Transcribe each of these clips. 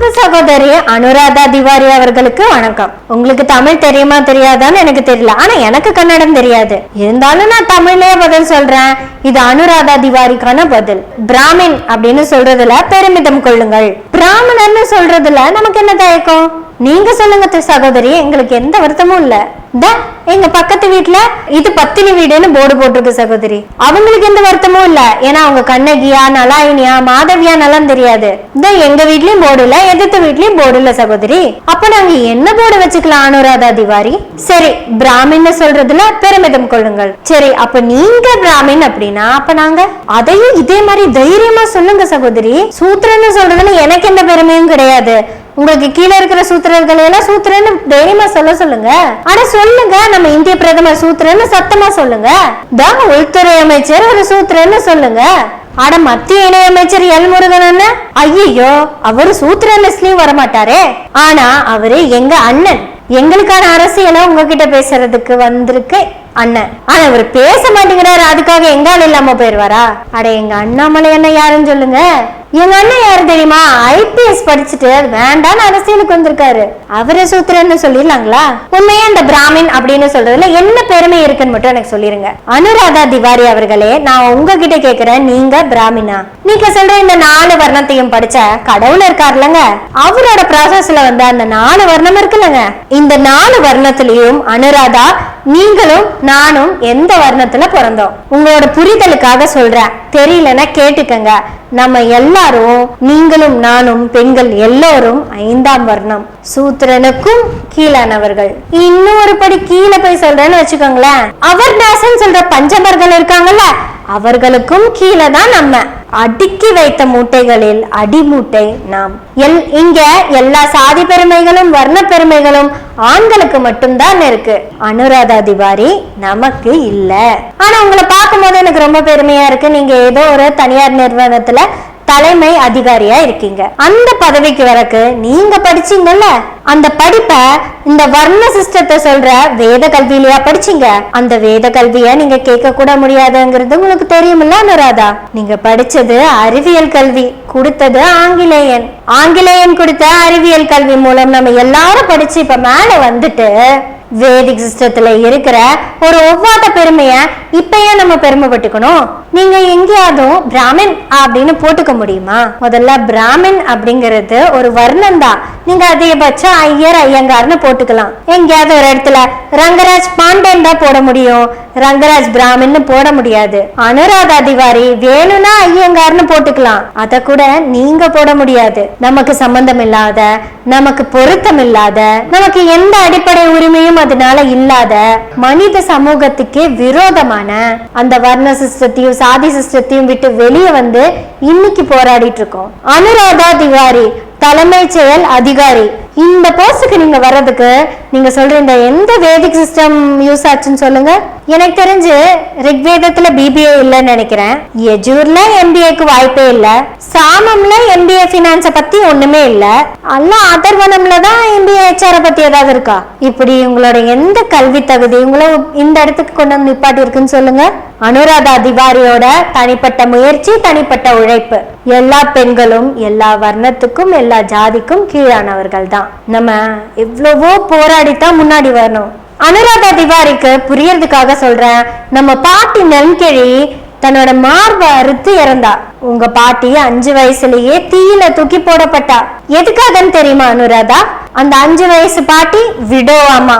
அன்பு சகோதரி அனுராதா திவாரி அவர்களுக்கு வணக்கம். உங்களுக்கு தமிழ் தெரியுமா தெரியாதான்னு எனக்கு தெரியல. ஆனா எனக்கு கன்னடம் தெரியாது. இருந்தாலும் நான் தமிழ்லயே பதில் சொல்றேன். இது அனுராதா திவாரிக்கான பதில். பிராமின் அப்படின்னு சொல்றதுல பெருமிதம் கொள்ளுங்கள். பிராமணர்னு சொல்றதுல நமக்கு என்ன தயக்கம்? நீங்க சொல்லுங்க சகோதரி எங்களுக்கு எந்த வருத்தமும் இல்லை. எங்க பக்கத்து வீட்டுல இது பத்தினி வீடுன்னு போர்டு போட்டிருக்கு சகோதரி. அவங்களுக்கு எந்த வருத்தமும் இல்ல. ஏன்னா அவங்க கண்ணகியா நலாயினியா மாதவியா நலம் தெரியாது. தான் எங்க வீட்லயும் போர்டு இல்ல எதிர்த்த வீட்லயும் போர்டு இல்ல சகோதரி. அப்ப நாங்க என்ன போர்டு வச்சுக்கலாம் அனுராதா திவாரி? சரி பிராமின்னு சொல்றதுல பெருமிதம் கொள்ளுங்கள். சரி அப்ப நீங்க பிராமின் அப்படின்னா அப்ப நாங்க அதையும் இதே மாதிரி தைரியமா சொல்லுங்க சகோதரி. சூத்திரன்னு சொல்றதுல எனக்கு எந்த பெருமையும் கிடையாது. உங்களுக்கு கீழே இருக்கிற சூத்திரர்களை எல்லாம் சூத்திரன்னு தைரியமா சொல்ல சொல்லுங்க. ஆனா சொல்லுங்க நம்ம இந்திய பிரதமர் சூத்திரன்னு சத்தமா சொல்லுங்க. தான் உள்துறை அமைச்சர் ஒரு சூத்திரன்னு சொல்லுங்க. ஆட மத்திய இணையமைச்சர் எல் முருகன் அண்ணன் ஐயோ அவரு சூத்திர லிஸ்ட்லயும் வரமாட்டாரே. ஆனா அவரு எங்க அண்ணன் எங்களுக்கான அரசியலை உங்ககிட்ட பேசுறதுக்கு வந்திருக்கு அண்ணன். ஆனா அவர் பேச மாட்டேங்கிறாரு அதுக்காக எங்க ஆள் இல்லாம போயிருவாரா? அட எங்க அண்ணாமலை அண்ணன் யாருன்னு சொல்லுங்க. எங்க அண்ணன் யாரு தெரியுமா? ஐபிஎஸ் படிச்சுட்டு வேண்டாம் அரசியலுக்கு வந்திருக்காரு. அவரை சூத்திரன்னு சொல்லிடலாங்களா? உண்மையா இந்த பிராமின் அப்படின்னு சொல்றதுல என்ன பெருமை இருக்குன்னு மட்டும் எனக்கு சொல்லிருங்க. அனுராதா திவாரி அவர்களே நான் உங்ககிட்ட கேக்குறேன் நீங்க பிராமினா? நீங்க சொல்ற இந்த நாலு வர்ணத்தையும் படிச்ச கடவுள் இருக்காருலங்க. அவரோட ப்ராசஸ்ல வந்து அந்த நாலு வர்ணம் இருக்குல்லங்க. இந்த நாலு வர்ணத்திலையும் அனுராதா நீங்களும் நானும் எந்த வர்ணத்துல பிறந்தோம்? உங்களோட புரிதலுக்காக சொல்றேன். தெரியலன்னா கேட்டுக்கங்க. நம்ம எல்லாரும் நீங்களும் நானும் பெண்கள் எல்லோரும் ஐந்தாம் வர்ணம். சூத்திரனுக்கும் கீழானவர்கள். இன்னும் ஒரு படி கீழே போய் சொல்றேன்னு வச்சுக்கோங்களேன். அவர் நேசன் சொல்ற பஞ்சமர்கள் இருக்காங்கல்ல அவர்களுக்கும் கீழே தான் நம்ம. அடுக்கி வைத்த மூட்டைகளில் அடிமூட்டை நாம். எல் இங்க எல்லா சாதி பெருமைகளும் வர்ண பெருமைகளும் ஆண்களுக்கு மட்டும்தான் இருக்கு. அனுராதா திவாரி நமக்கு இல்ல. ஆனா உங்களை பார்க்கும்போது எனக்கு ரொம்ப பெருமையா இருக்கு. நீங்க ஏதோ ஒரு தனியார் நிறுவனத்துல தலைமை அதிகாரியா இருக்கீங்க. அந்த பதவிக்கு வரக்கு நீங்க படிச்சீங்கல்ல? அந்த படிப்பை இந்த வர்ண சிஸ்டத்தை சொல்ற வேத கல்வியிலயா படிச்சீங்க? அந்த வேத கல்விய நீங்க கேட்க கூட முடியாதுங்கிறது உங்களுக்கு தெரியுமில்ல அனுராதா? நீங்க படிச்சது அறிவியல் கல்வி கொடுத்தது ஆங்கிலேயன். ஆங்கிலேயன் கொடுத்த அறிவியல் கல்வி மூலம் நம்ம எல்லாரும் படிச்சு இப்ப மேல வந்துட்டு வேதிக் சிஸ்டத்துல இருக்கிற ஒரு ஒவ்வாத பெருமைய இப்பயே நம்ம பெருமைப்பட்டுக்கணும். நீங்க எங்கேயாவதும் பிராமின் அப்படின்னு போட்டுக்க முடியுமா? முதல்ல பிராமின் அப்படிங்கிறது ஒரு வர்ணம் தான். நீங்க அதிகபட்சம் ஐயர் ஐயங்கார்னு போட்டுக்கலாம். எங்கேயாவது ஒரு இடத்துல ரங்கராஜ் பாண்டேன் தான் போட முடியும். ரங்கராஜ் பிராமின்னு போட முடியாது. அனுராதா திவாரி வேணும்னா ஐயங்கார்னு போட்டுக்கலாம். அத கூட நீங்க போட முடியாது. நமக்கு சம்பந்தம் இல்லாத நமக்கு பொருத்தம் இல்லாத நமக்கு எந்த அடிப்படை உரிமையும் அதனால இல்லாத மனித சமூகத்துக்கே விரோதமான அந்த வர்ண சிஸ்டத்தையும் சாதி சிஸ்டத்தையும் விட்டு வெளியே வந்து இன்னைக்கு போராடிட்டு இருக்கோம். அனுராதா திவாரி தலைமைச் செயல் அதிகாரி இந்த போஸ்டுக்கு நீங்க வர்றதுக்கு நீங்க சொல்ற இந்த எந்த வேதிக் சிஸ்டம் யூஸ் ஆச்சுன்னு சொல்லுங்க. எனக்கு தெரிஞ்சு ரிக்வேதத்துல பிபிஏ இல்லைன்னு நினைக்கிறேன். எஜூர்ல எம்பிஏக்கு வாய்ப்பே இல்ல. சாமம்ல எம்பிஏ பினான்ஸ பத்தி ஒண்ணுமே இல்ல. அல்ல அதர்வனம்ல தான் எம்பிஏ ஹெச்ஆர் பத்தி ஏதாவது இருக்கா? இப்படி உங்களோட எந்த கல்வி தகுதி உங்களை இந்த இடத்துக்கு கொண்டு வந்து நிப்பாட்டி இருக்குன்னு சொல்லுங்க. அனுராதா திவாரியோட தனிப்பட்ட முயற்சி தனிப்பட்ட உழைப்பு. எல்லா பெண்களும் எல்லா வர்ணத்துக்கும் எல்லா ஜாதிக்கும் கீழானவர்கள் தான் நம்ம எவ்வளவோ போராடித்தான் முன்னாடி வரணும். அனுராதா திவாரிக்கு புரியறதுக்காக சொல்றேன். நம்ம பாட்டி நெல்கிழி தன்னோட மார்பை அறுத்து இறந்தா. உங்க பாட்டி அஞ்சு வயசுலயே தீயில தூக்கி போடப்பட்டா. எதுக்காகன்னு தெரியுமா அனுராதா? அந்த அஞ்சு வயசு பாட்டி விடோவாமா.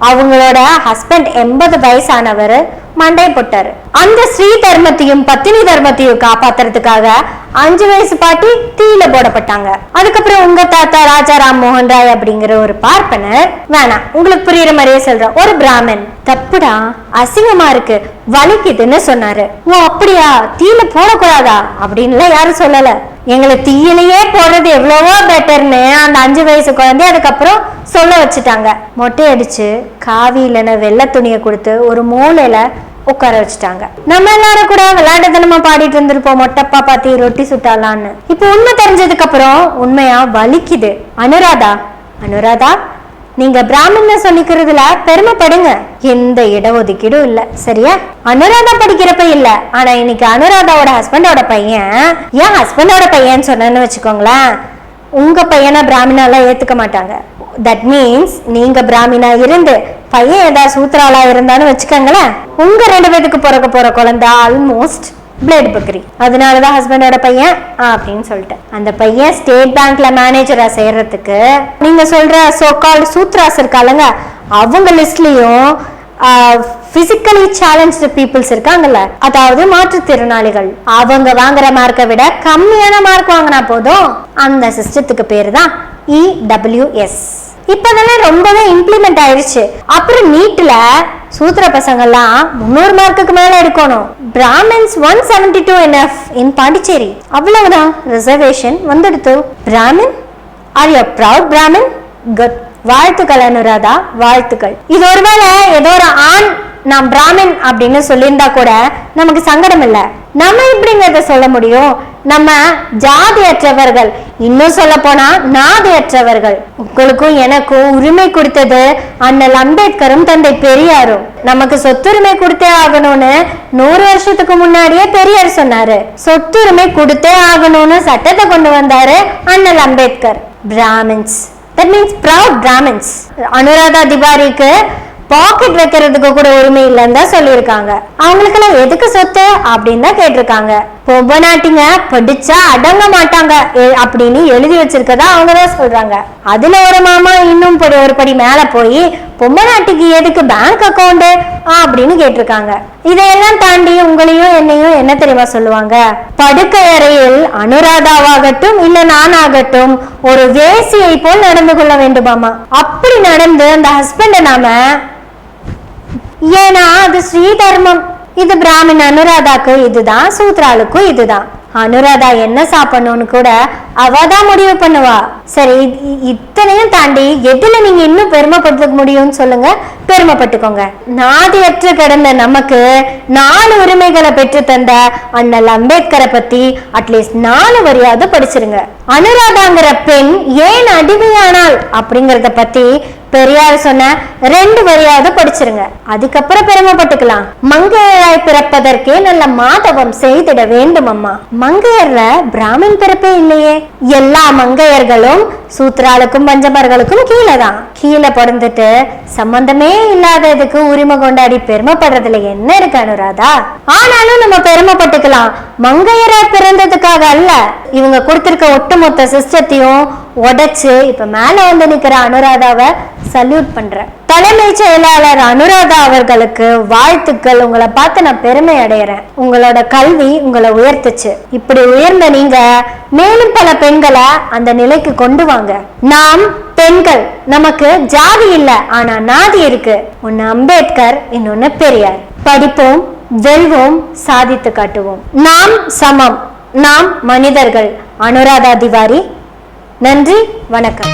அவங்களோட ஹஸ்பண்ட் எண்பது வயசானவர் மண்டை போட்டாரு அந்த ஸ்ரீ தர்மத்தையும் பத்தினி தர்மத்தையும் காப்பாத்துறதுக்காக அஞ்சு வயசு பாட்டி தீயில போடப்பட்டாங்க. அதுக்கப்புறம் உங்க தாத்தா ராஜா ராம் மோகன் ராய் அப்படிங்கிற ஒரு பார்ப்பனர் வேணாம் உங்களுக்கு புரியுற மாதிரியே சொல்றேன். ஒரு பிராமன் தப்புடா அசிங்கமா இருக்கு வலிக்குதுன்னு சொன்னாரு. ஓ அப்படியா? தீயில போடக்கூடாதா? அப்படின்லாம் யாரும் சொல்லல. எங்களை தீயிலேயே போடுறது எவ்வளவோ பெட்டர்னு அந்த அஞ்சு வயசு குழந்தை அதுக்கப்புறம் சொல்ல வச்சுட்டாங்க. மொட்டை அடிச்சு காவி இல்லைன்னா வெள்ளை துணியை கொடுத்து ஒரு மூலையில உட்கார வச்சுட்டாங்க. நம்ம எல்லாரும் கூட விளையாட்டுத்தனமா பாடிட்டு இருந்திருப்போம். மொட்டப்பா பாத்தி ரொட்டி சுட்டாலான்னு. இப்போ உண்மை தெரிஞ்சதுக்கு அப்புறம் உண்மையா வலிக்குது. அனுராதா? அனுராதா? நீங்க பிராமண சொல்லிக்கிறதுல பெருமைப்படுங்க. எந்த இடஒதுக்கீடும் இல்ல. சரியா? அனுராதா படிக்கிறப்ப இல்ல. ஆனா இன்னைக்கு அனுராதாவோட ஹஸ்பண்டோட பையன் ஏன் ஹஸ்பண்டோட பையன் சொன்னேன்னு வச்சுக்கோங்களேன் உங்க பையனை பிராமினாலாம் ஏத்துக்க மாட்டாங்க. தட் மீன்ஸ் நீங்க பிராமினா இருந்து பையன் ஏதாவது சூத்திராலா இருந்தான்னு வச்சுக்கோங்களேன் உங்க ரெண்டு பேத்துக்கு பிறக்க போற குழந்தை ஆல்மோஸ்ட் பிளேட் பக்ரி அதனாலதான் ஹஸ்பண்டோட பையன் ஆ, அப்படின்னு சொல்லிட்டு அந்த பையன் ஸ்டேட் பேங்க்ல மேனேஜரா செய்யறதுக்கு நீங்க சொல்ற சோகால் சூத்ராஸ் இருக்காளுங்க அவங்க லிஸ்ட்லயும் பிசிக்கலி சேலஞ்சு பீப்புள்ஸ் இருக்காங்கல்ல அதாவது மாற்றுத்திறனாளிகள். அவங்க வாங்குற மார்க்கை விட கம்மியான மார்க் வாங்கினா போதும். அந்த சிஸ்டத்துக்கு பேரு தான் இடபிள்யூஎஸ் இப்பதெல்லாம் ரொம்பவே இம்ப்ளிமெண்ட் ஆயிடுச்சு அப்புறம் நீட்ல சூத்திர பசங்கெல்லாம் முந்நூறு மார்க்குக்கு மேல எடுக்கணும். Brahmins one seventy two NF in Pondicherry அவ்வளவுதான் ரிசர்வேஷன் வந்துடுத்து. Brahmin are you proud Brahmin good வாழ்த்துக்கள் அனுராதா வாழ்த்துக்கள். இது ஒருவேளை ஏதோ ஒரு ஆண் நான் பிராமின் அப்படின்னு சொல்லியிருந்தா கூட நமக்கு சங்கடம் இல்லை நம்ம இப்படிங்கிறத சொல்ல முடியும்? நம்ம ஜாதியற்றவர்கள். இன்னும் சொல்ல போனா நாதியற்றவர்கள். உங்களுக்கும் எனக்கும் உரிமை கொடுத்தது அண்ணல் அம்பேத்கரும் தந்தை பெரியாரும். நமக்கு சொத்துரிமை கொடுத்தே ஆகணும்னு நூறு வருஷத்துக்கு முன்னாடியே பெரியார் சொன்னாரு. சொத்துரிமை கொடுத்தே ஆகணும்னு சட்டத்தை கொண்டு வந்தாரு அண்ணல் Ambedkar. Brahmins. That means proud Brahmins Anuradha திவாரிக்கு pocket வைக்கிறதுக்கு கூட உரிமை இல்லைன்னு தான் சொல்லியிருக்காங்க. அவங்களுக்கெல்லாம் எதுக்கு சொத்து? அப்படின்னு தான் கேட்டிருக்காங்க. பொம்பநாட்டிங்க படிச்சா அடங்க மாட்டாங்க. எ- அப்படின்னு எழுதி வச்சிருக்கதா அவங்க தான் சொல்றாங்க. அதுல ஒரு மாமா இன்னும் படி ஒரு படி மேல போய் பொம்மநாட்டிக்கு எதுக்கு பேங்க் அக்கௌண்ட் அப்படின்னு கேட்டிருக்காங்க. இதையெல்லாம் தாண்டி உங்களையும் என்னையும் என்ன தெரியுமா சொல்லுவாங்க? படுக்கை அறையில் அனுராதாவாகட்டும் இல்ல நானாகட்டும் ஒரு வேசியை போல் நடந்து கொள்ள வேண்டுமாமா அப்படி நடந்து அந்த ஹஸ்பண்ட நாம ஏன்னா அது ஸ்ரீ தர்மம் இது பிராமின் அனுராதாக்கு இதுதான் சூத்ராளுக்கும் இதுதான். அனுராதா என்ன சாப்பிடணும்னு கூட அவ தான் முடிவு பண்ணுவா. சரி இத்தனையும் தாண்டி எதுல நீங்க இன்னும் பெருமைப்பட்டுக்க முடியும்னு சொல்லுங்க. பெருமைப்பட்டுக்கோங்க. நாதியற்று கிடந்த நமக்கு நாலு உரிமைகளை பெற்று தந்த அண்ணல் அம்பேத்கரை பத்தி அட்லீஸ்ட் நாலு வரியாவது படிச்சிருங்க. அனுராதாங்கிற பெண் ஏன் அடிமையானால் அப்படிங்கறத பத்தி பெரியார் சொன்ன ரெண்டு வரியாவது படிச்சிருங்க. அதுக்கப்புறம் பெருமைப்பட்டுக்கலாம். மங்கையராய் பிறப்பதற்கே நல்ல மாதவம் செய்திட வேண்டும் அம்மா. மங்கையர்ல பிராமின் பிறப்பே இல்லையே. எல்லா மங்கையர்களும் சூத்ராளுக்கும் பஞ்சமர்களுக்கும் கீழே தான். கீழே பிறந்துட்டு சம்பந்தமே இல்லாததுக்கு உரிமை கொண்டாடி பெருமைப்படுறதுல என்ன இருக்கு அனுராதா? ஆனாலும் நம்ம பெருமைப்பட்டுக்கலாம். மங்கையரா பிறந்ததுக்காக அல்ல இவங்க கொடுத்திருக்க ஒட்டுமொத்த சிஸ்டத்தையும் உடைச்சு இப்ப மேல வந்து நிக்கிற அனுராதாவை சல்யூட் பண்றேன். தலைமைச் செயலாளர் அனுராதா அவர்களுக்கு வாழ்த்துக்கள். உங்களை பார்த்து நான் பெருமை அடையிறேன். உங்களோட கல்வி உங்களை உயர்த்துச்சு. இப்படி உயர்ந்த நீங்க மேலும் பல பெண்களை அந்த நிலைக்கு கொண்டு வாங்க. நாம் பெண்கள். நமக்கு ஜாதி இல்ல ஆனா நாதி இருக்கு. ஒன்னு அம்பேத்கர் இன்னொன்னு பெரியார். படிப்போம் வெல்வோம் சாதித்து காட்டுவோம். நாம் சமம். நாம் மனிதர்கள். அனுராதா திவாரி நன்றி வணக்கம்.